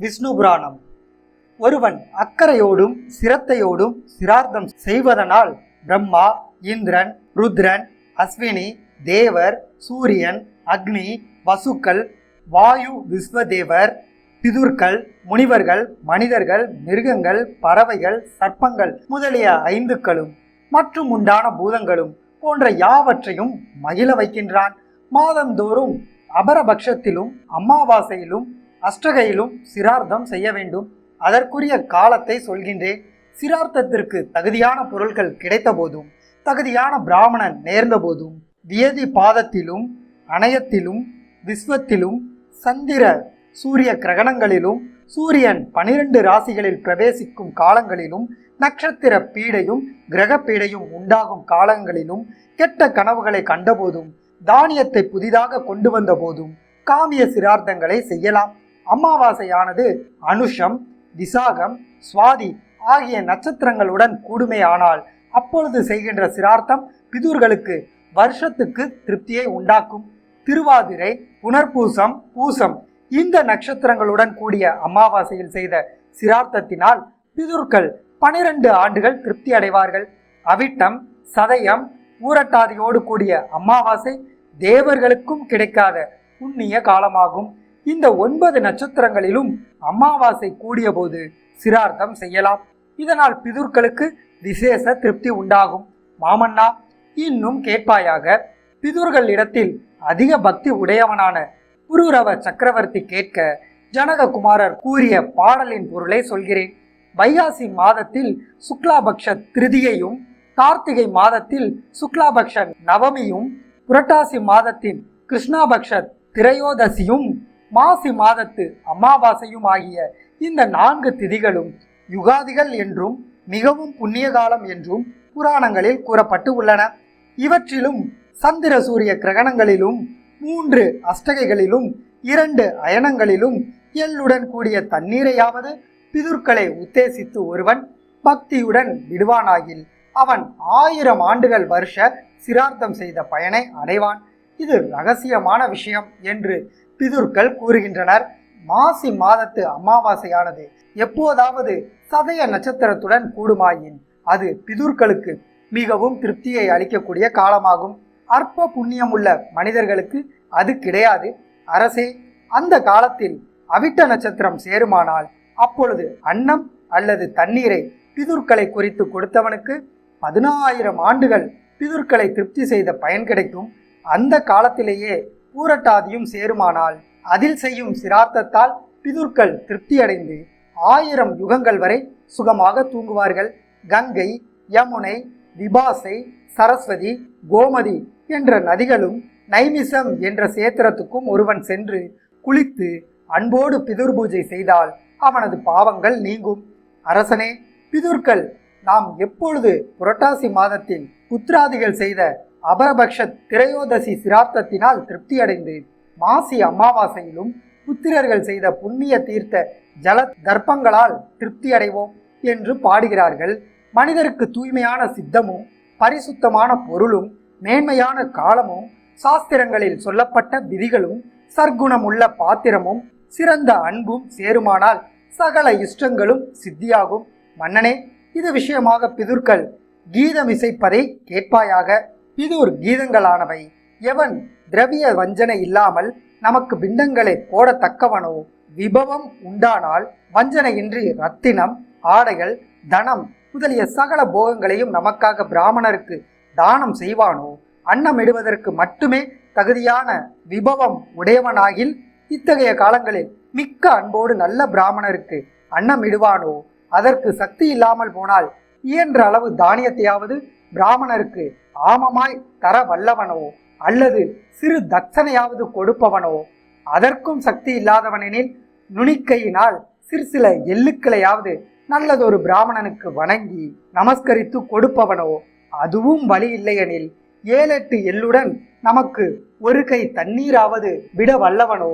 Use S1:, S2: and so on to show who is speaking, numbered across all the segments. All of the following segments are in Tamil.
S1: விஷ்ணு புராணம் ஒருவன் அக்கறையோடும் சிரத்தையோடும் சிரார்த்தம் செய்வதனால் பிரம்மா இந்திரன் ருத்ரன் அஸ்வினி தேவர் சூரியன் அக்னி வசுக்கள் வாயு விஸ்வதேவர் பிதுர்கள் முனிவர்கள் மனிதர்கள் மிருகங்கள் பறவைகள் சர்ப்பங்கள் முதலிய ஐந்துக்களும் மற்றும் உண்டான பூதங்களும் போன்ற யாவற்றையும் மகிழ வைக்கின்றான். மாதந்தோறும் அபரபக்ஷத்திலும் அமாவாசையிலும் அஷ்டகையிலும் சிரார்த்தம் செய்ய வேண்டும். அதற்குரிய காலத்தை சொல்கின்றேன். சிரார்த்தத்திற்கு தகுதியான பொருட்கள் கிடைத்த போதும் தகுதியான பிராமணன் நேர்ந்த போதும் வியதி பாதத்திலும் அணையத்திலும் விஸ்வத்திலும் சந்திர சூரிய கிரகணங்களிலும் சூரியன் பனிரெண்டு ராசிகளில் பிரவேசிக்கும் காலங்களிலும் நட்சத்திர பீடையும் கிரக பீடையும் உண்டாகும் காலங்களிலும் கெட்ட கனவுகளை கண்டபோதும் தானியத்தை புதிதாக கொண்டு வந்த போதும் காமிய சிரார்த்தங்களை செய்யலாம். அமாவாசையானது அனுஷம் விசாகம் சுவாதி ஆகிய நட்சத்திரங்களுடன் கூடுமையானால் அப்பொழுது செய்கின்ற சிரார்த்தம் பிதூர்களுக்கு வருஷத்துக்கு திருப்தியை உண்டாக்கும். திருவாதிரை புனர்பூசம் பூசம் இந்த நட்சத்திரங்களுடன் கூடிய அமாவாசையில் செய்த சிரார்த்தத்தினால் பிதுர்கள் பனிரெண்டு ஆண்டுகள் திருப்தி அடைவார்கள். அவிட்டம் சதயம் ஊரட்டாதியோடு கூடிய அமாவாசை தேவர்களுக்கும் கிடைக்காத புண்ணிய காலமாகும். இந்த ஒன்பது நட்சத்திரங்களிலும் அமாவாசை கூடிய போது சிரார்த்தம் செய்யலாம். இதனால் பிதுர்களுக்கு விசேஷ திருப்தி உண்டாகும். மாமன்னா இன்னும் கேட்பாயாக பிதுர்கள் இடத்தில் அதிக பக்தி உடையவனான புருரவ சக்கரவர்த்தி கேட்க ஜனககுமாரர் கூறிய பாடலின் பொருளை சொல்கிறேன். வைகாசி மாதத்தில் சுக்லாபக்ஷ திருதியையும் கார்த்திகை மாதத்தில் சுக்லாபக்ஷ நவமியும் புரட்டாசி மாதத்தின் கிருஷ்ணாபக்ஷ திரையோதசியும் மாசி மாதத்து அமாவாசையும் ஆகிய இந்த நான்கு திதிகளும் யுகாதிகள் என்றும் மிகவும் புண்ணிய காலம் என்றும் புராணங்களில் கூறப்பட்டு உள்ளன. இவற்றிலும் சந்திர சூரிய கிரகணங்களிலும் மூன்று அஷ்டகைகளிலும் இரண்டு அயனங்களிலும் எள்ளுடன் கூடிய தண்ணீரையாவது பிதுர்களை உத்தேசித்து ஒருவன் பக்தியுடன் விடுவானாகில் அவன் ஆயிரம் ஆண்டுகள் வருஷ சிரார்த்தம் செய்த பயனை அடைவான். இது ரகசியமான விஷயம் என்று பிதுர்கள் கூறுகின்றனர். மாசி மாதத்து அமாவாசையானது எப்போதாவது சதய நட்சத்திரத்துடன் கூடுமாயின் அது பிதுர்களுக்கு மிகவும் திருப்தியை அளிக்கக்கூடிய காலமாகும். அற்ப புண்ணியம் உள்ள மனிதர்களுக்கு அது கிடையாது. அரசே அந்த காலத்தில் அவிட்ட நட்சத்திரம் சேருமானால் அப்பொழுது அன்னம் அல்லது தண்ணீரை பிதுர்களை குறித்து கொடுத்தவனுக்கு பதினாயிரம் ஆண்டுகள் பிதுர்களை திருப்தி செய்த பயன் கிடைக்கும். அந்த காலத்திலேயே பூரட்டாதியும் சேருமானால் அதில் செய்யும் சிரார்த்தத்தால் பிதுர்கள் திருப்தியடைந்து ஆயிரம் யுகங்கள் வரை சுகமாக தூங்குவார்கள். கங்கை யமுனை விபாசை சரஸ்வதி கோமதி என்ற நதிகளும் நைமிசம் என்ற சேத்திரத்துக்கும் ஒருவன் சென்று குளித்து அன்போடு பிதுர் பூஜை செய்தால் அவனது பாவங்கள் நீங்கும். அரசனே பிதுர்கள் நாம் எப்பொழுது புரட்டாசி மாதத்தில் புத்திராதிகள் செய்த அபரபக்ஷ திரையோதசி சிரார்த்தத்தினால் திருப்தியடைந்து மாசி அமாவாசையிலும் புத்திரர்கள் செய்த புண்ணிய தீர்த்த ஜல தர்ப்பங்களால் திருப்தி அடைவோம் என்று பாடுகிறார்கள். மனிதருக்கு தூய்மையான சித்தமும் பரிசுத்தமான பொருளும் மேன்மையான காலமும் சாஸ்திரங்களில் சொல்லப்பட்ட விதிகளும் சர்க்குணமுள்ள பாத்திரமும் சிறந்த அன்பும் சேருமானால் சகல இஷ்டங்களும் சித்தியாகும். மன்னனே இது விஷயமாக பிதுர்கள் கீதமிசைப்பதை கேட்பாயாக. பிதுர் கீதங்களானவை. எவன் திரவிய வஞ்சனை இல்லாமல் நமக்கு பிண்டங்களை போடத்தக்கவனோ விபவம் உண்டானால் வஞ்சனையின்றி ரத்தினம் ஆடைகள் தனம் முதலிய சகல போகங்களையும் நமக்காக பிராமணருக்கு தானம் செய்வானோ அன்னமிடுவதற்கு மட்டுமே தகுதியான விபவம் உடையவனாகில் இத்தகைய காலங்களில் மிக்க அன்போடு நல்ல பிராமணருக்கு அன்னமிடுவானோ அதற்கு சக்தி இல்லாமல் போனால் இயன்ற அளவு தானியத்தையாவது பிராமணருக்கு ஆமமாய் தர வல்லவனோ அல்லது சிறு தட்சணையாவது கொடுப்பவனோ அதற்கும் சக்தி இல்லாதவனெனில் நுனிக்கையினால் சிறு சில எள்ளுக்களையாவது நல்லதொரு பிராமணனுக்கு வணங்கி நமஸ்கரித்து கொடுப்பவனோ அதுவும் வழி இல்லையெனில் ஏழெட்டு எள்ளுடன் நமக்கு ஒரு கை தண்ணீராவது விட வல்லவனோ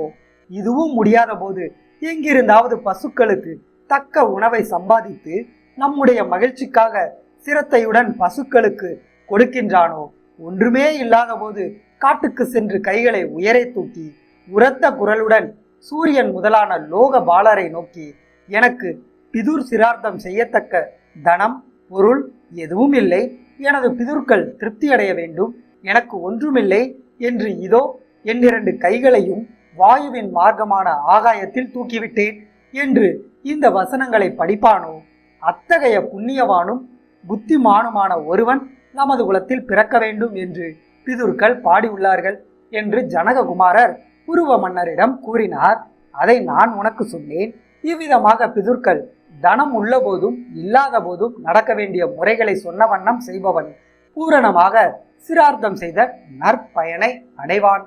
S1: இதுவும் முடியாத போது எங்கிருந்தாவது பசுக்களுக்கு தக்க உணவை சம்பாதித்து நம்முடைய மகிழ்ச்சிக்காக சிரத்தையுடன் பசுக்களுக்கு கொடுக்கின்றானோ? ஒன்றுமே இல்லாத போது காட்டுக்கு சென்று கைகளை உயரை தூக்கி உரத்த குரலுடன் சூரியன் முதலான லோக பாலரை நோக்கி எனக்கு பிதுர் சிரார்த்தம் செய்யத்தக்க தனம் பொருள் எதுவும் இல்லை. எனது பிதுர்கள் திருப்தி அடைய வேண்டும். எனக்கு ஒன்றுமில்லை என்று இதோ என்னிரண்டு கைகளையும் வாயுவின் மார்க்கமான ஆகாயத்தில் தூக்கிவிட்டேன் என்று இந்த வசனங்களை படிப்பானோ? அத்தகைய புண்ணியவானும் புத்திமானுமான ஒருவன் நமது குலத்தில் பிறக்க வேண்டும் என்று பிதுர்கள் பாடியுள்ளார்கள் என்று ஜனககுமாரர் உருவ மன்னரிடம் கூறினார். அதை நான் உனக்கு சொன்னேன். இவ்விதமாக பிதுர்கள் தனம் உள்ள போதும் இல்லாத போதும் நடக்க வேண்டிய முறைகளை சொன்ன வண்ணம் செய்பவன் பூரணமாக சிரார்த்தம் செய்த நற்பயனை அடைவான்.